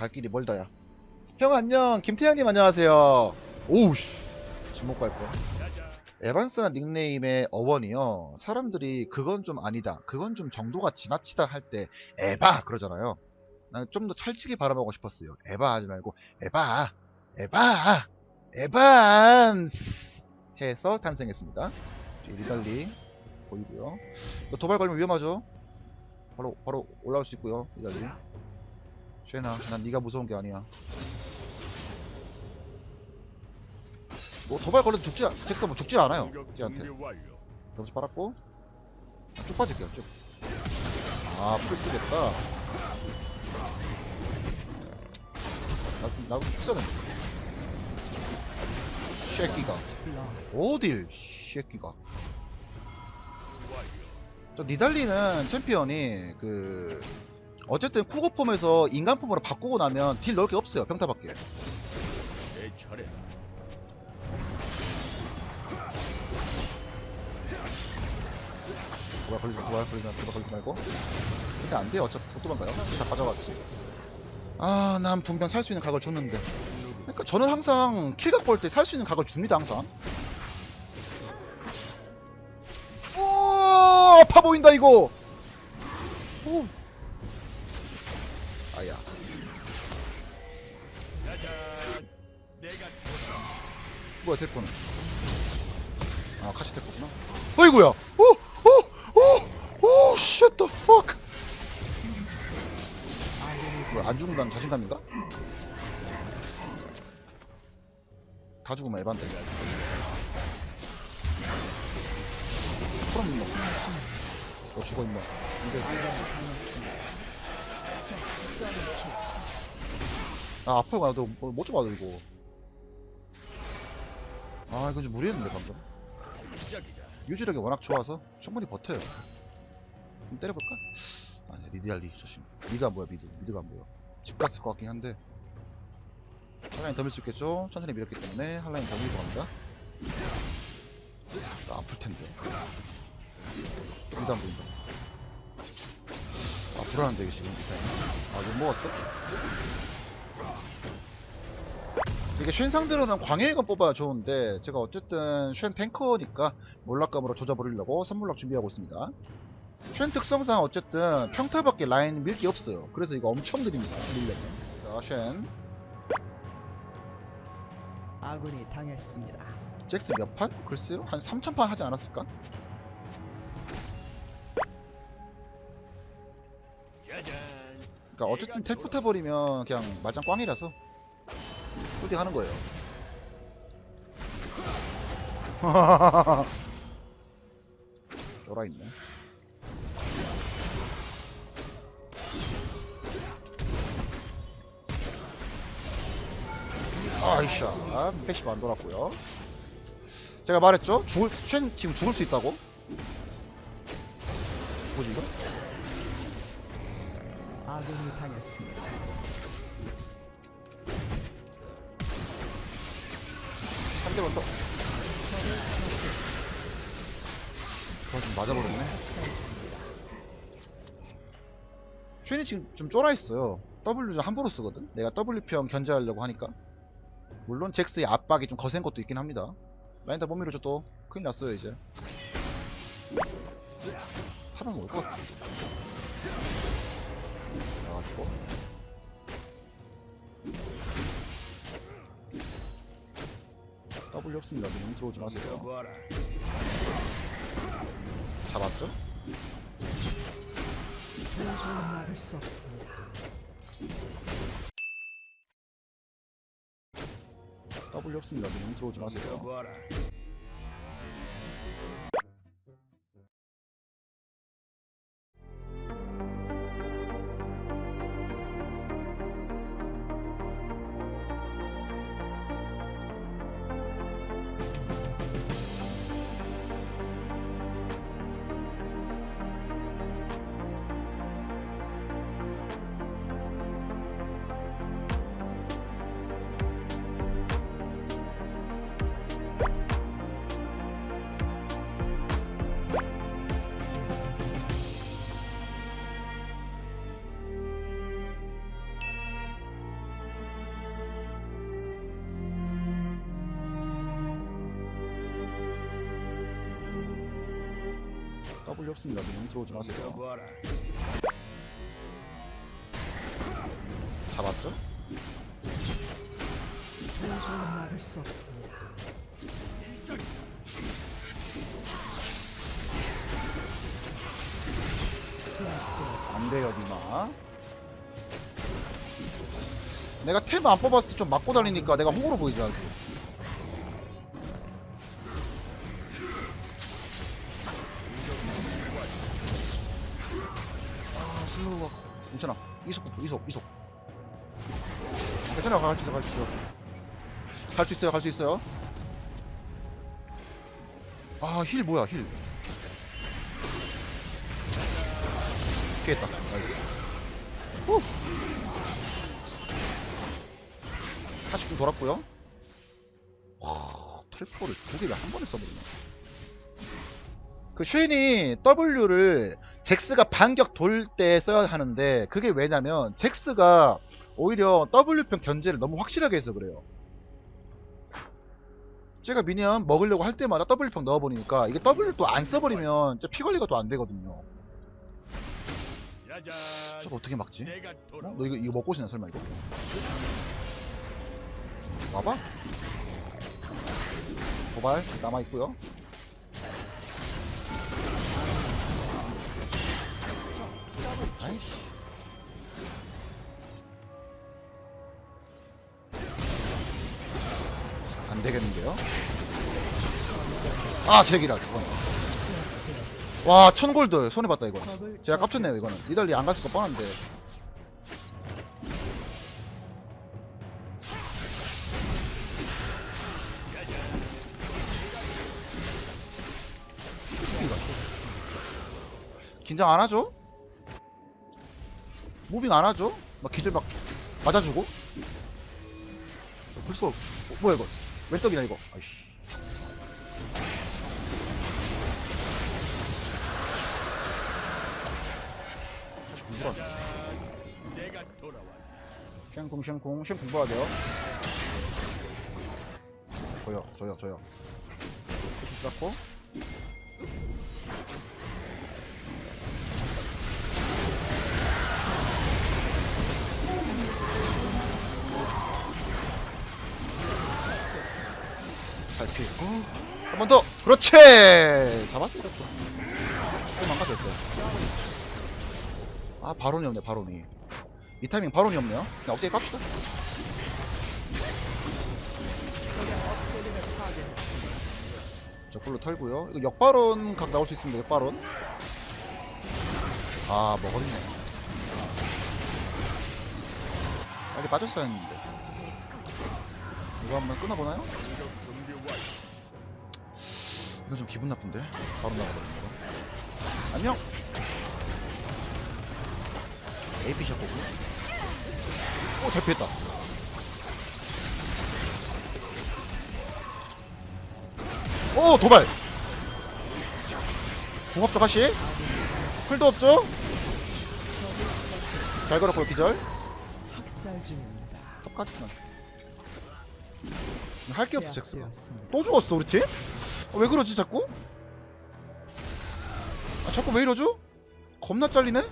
갈 길이 멀다야. 형 안녕. 김태형님 안녕하세요. 오우씨. 지목 갈 거야. 에반스라는 닉네임의 어원이요. 사람들이 그건 좀 아니다. 그건 좀 정도가 지나치다 할 때 에바 그러잖아요. 나는 좀 더 찰지게 발음하고 싶었어요. 에바 하지 말고 에바, 에바, 에반스 해서 탄생했습니다. 리달리 보이고요. 도발 걸면 위험하죠. 바로 바로 올라올 수 있고요. 리달리. 쉐나, 난 네가 무서운 게 아니야. 뭐 도발 걸려도 죽지, 않- 잭스 뭐 죽지 않아요. 잭한테. 여기서 빨았고 아, 쭉 빠질게요 쭉. 아 풀 쓰겠다. 나도 나도 쓰는. 쉐끼가 어딜 쉐끼가. 저 니달리는 챔피언이 그 어쨌든 쿠고 폼에서 인간 폼으로 바꾸고 나면 딜 넣을 게 없어요 평타밖에. 내 차례. 도발 걸리지 마, 도발 걸리지 마, 도발 걸리지 말고. 근데 안 돼요. 어차피 못 도망가요. 다 가져갔지. 아, 난 분명 살 수 있는 각을 줬는데. 그러니까 저는 항상 킬각 볼때살 수 있는 각을 줍니다, 항상. 오, 아파 보인다, 이거! 오. 뭐야, 대포는. 아, 같이 대포구나. 어이구야! 오! 오! 오! 오! shit the fuck! 뭐야, 안 죽는다는 자신감인가? 다 죽으면 에반데. 그럼 임마. 너 죽어 임마. 근데 아 아파요 나도 못 잡아도 이거. 아 이거 좀 무리했는데 방금. 유지력이 워낙 좋아서 충분히 버텨요. 좀 때려볼까? 아니야 리디알리 조심. 미드 안 보여 미드. 미드가 안 보여. 집 갔을 것 같긴 한데. 한라인 더 밀 수 있겠죠? 천천히 밀었기 때문에 한라인 더 밀고 갑니다. 나 아플 텐데. 미드 안 보인다. 아 불안한데 이게 지금 미드. 아 욕 먹었어? 이게 쉔 상대로는 광해액은 뽑아야 좋은데 제가 어쨌든 쉔 탱커니까 몰락감으로 조져버리려고 선물락 준비하고 있습니다. 쉔 특성상 어쨌든 평타밖에 라인 밀기 없어요. 그래서 이거 엄청 느립니다. 밀려면. 자, 쉔 아군이 당했습니다. 잭스 몇 판? 글쎄요? 한 3천판 하지 않았을까? 그러니까 어쨌든 텔포 버리면 그냥 마장 꽝이라서 홀딩 하는 거예요 돌아 있네 아이샤 패시브 안 돌았고요 제가 말했죠? 죽을 쉔 지금 죽을 수 있다고 뭐지 이거? 아군이 당했습니다. 한 대만 더. 그거 좀 맞아버렸네. 쉐니 지금 좀 쫄아있어요. W 좀 함부로 쓰거든? 내가 W평 견제하려고 하니까. 물론 잭스의 압박이 좀 거센 것도 있긴 합니다. 라인 다못 밀어줘 또. 큰일 났어요 이제. 타면 올것 같아. 나가지고. W 없습니다. 너무 들어오지 마세요. 잡았죠? 도저히 막을 수 없습니다. W 없습니다. 너무 들어오지 마세요. W 없습니다. 그냥 들어오지 마세요. 잡았죠? 도저히 막을 수 없습니다. 제압되었습니다. 안 돼요, 니마. 내가 템 안 뽑았을 때 좀 맞고 다니니까 내가 호구로 보이지 아주. 이속, 이속, 이속. 괜찮아, 갈수 있어, 갈 수 있어. 갈 수 있어요, 갈 수 있어요. 아, 힐 뭐야, 힐. 피했다. 나이스. 후. 49 돌았고요. 와, 텔포를 두 개를 한 번에 써버리네. 그 쉐인이 W를 잭스가 반격 돌 때 써야 하는데 그게 왜냐면 잭스가 오히려 W편 견제를 너무 확실하게 해서 그래요. 제가 미니언 먹으려고 할 때마다 W평 넣어버리니까 이게 W 또 안 써버리면 피 관리가 또 안 되거든요. 저거 어떻게 막지? 어? 너 이거 이거 먹고 오시나 설마 이거? 와봐. 도발 남아 있고요. 아이씨. 안 되겠는데요? 아 제기라 죽었네. 와 천 골드 손해 봤다 이거. 제가 깝쳤네요 이거는. 니달리 안 갔을 거 뻔한데. 긴장 안 하죠? 무빙 안 하죠? 막 기절 막 맞아주고? 벌써 어, 뭐야 이거? 왼떡이냐 이거? 아이씨. 다시 공부라. 쉔쿵 쉔쿵 쉔 공부해야 돼요. 저요 저요 저요. 잡고 잘 피했고 한번 더. 그렇지. 잡았어요. 또 망가졌어 아 바론이 없네 바론이. 이 타이밍 바론이 없네요. 그냥 억제기 깝시다. 저 꿀로 털고요. 이거 역바론 각 나올 수 있습니다 역바론. 아 먹었네. 빨리 빠졌어야 했는데. 이거 한번 끊어보나요? 이거 좀 기분 나쁜데? 바로 나가버리는 거. 안녕! AP 샷거든요? 오, 잘 피했다. 오, 도발! 궁합적 하시? 풀도 없죠? 잘 걸었고요, 기절. 탑까지만. 할 게 없어, 잭스가. 또 죽었어 우리 팀? 어, 왜 그러지 자꾸? 아 자꾸 왜 이러죠? 겁나 잘리네?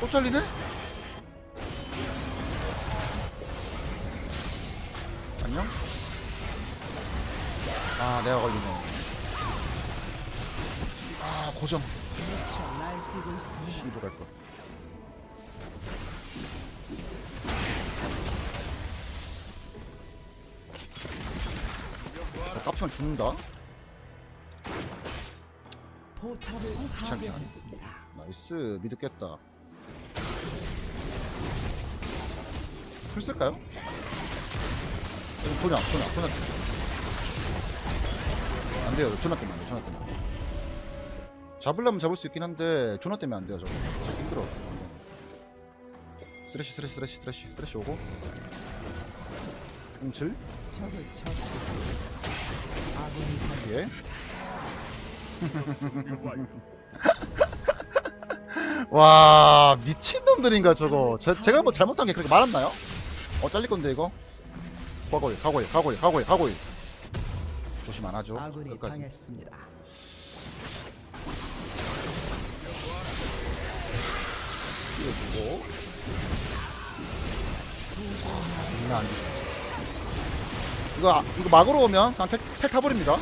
또 잘리네? 안녕? 아 내가 걸리네 아 고정. 씨발 갈거 깝치면 죽는다? 포탑을 하네. 파괴했습니다. 나이스. 미드 깼다. 풀 쓸까요? 어, 조냐 조냐 조냐 안돼요. 조나 때문에 안돼 조나 때문에. 잡으려면 잡을 수 있긴 한데 조나 때문에 안 돼요 저거. 잡기 힘들어. 쓰레쉬 쓰레쉬 쓰레쉬 쓰레쉬. 쓰레쉬 오고. 적을 처치 예? 와 미친놈들인가 저거. 제, 제가 뭐 잘못한 게 그렇게 많았나요? 어 잘릴건데 이거? 과거일 과거일 과거일 과거일 과거일. 조심 안하죠. 끝까지. 뛰어주고. 장난 아니지 이거 아- 이거 막으로 오면 그냥 택, 택 타버립니다.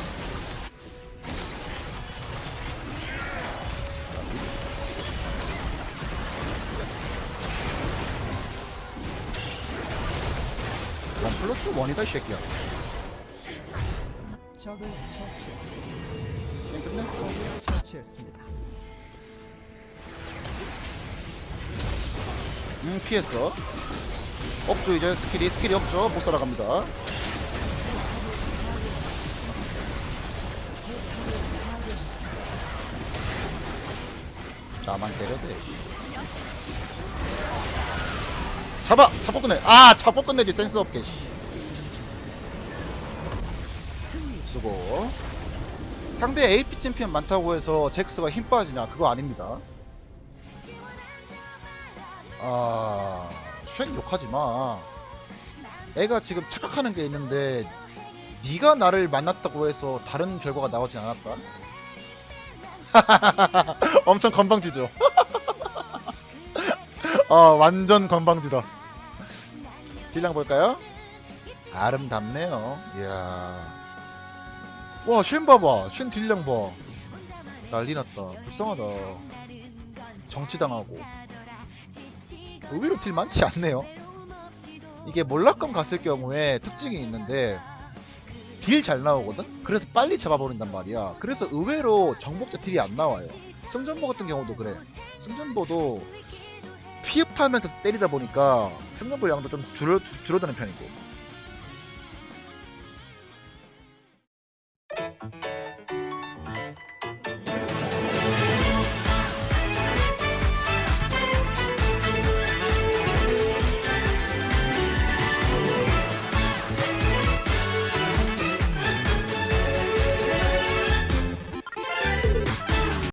원 플러스 원이다 이 새끼야. 적을 처치했습니다. 게임 끝내. 적을 처치했습니다. 음 피했어. 없죠 이제. 스킬이 스킬이 없죠. 못 살아갑니다 자만 때려대 잡아! 잡아 끝내. 아 잡아 끝내지. 센스 없게. 씨. 수고. 상대 AP 챔피언 많다고 해서 잭스가 힘 빠지냐? 그거 아닙니다. 아, 쉔 욕하지 마. 애가 지금 착각하는 게 있는데 네가 나를 만났다고 해서 다른 결과가 나오진 않았다. 엄청 건방지죠. 어, 완전 건방지다. 딜량 볼까요? 아름답네요. 이야. 와, 쉔 봐봐. 쉔 딜량 봐. 난리 났다. 불쌍하다. 정치당하고. 의외로 딜 많지 않네요. 이게 몰락감 갔을 경우에 특징이 있는데 딜 잘 나오거든? 그래서 빨리 잡아버린단 말이야. 그래서 의외로 정복자 딜이 안 나와요. 승전보 같은 경우도 그래. 승전보도 피흡하면서 때리다 보니까 승전보 양도 좀 줄어, 줄- 줄어드는 편이고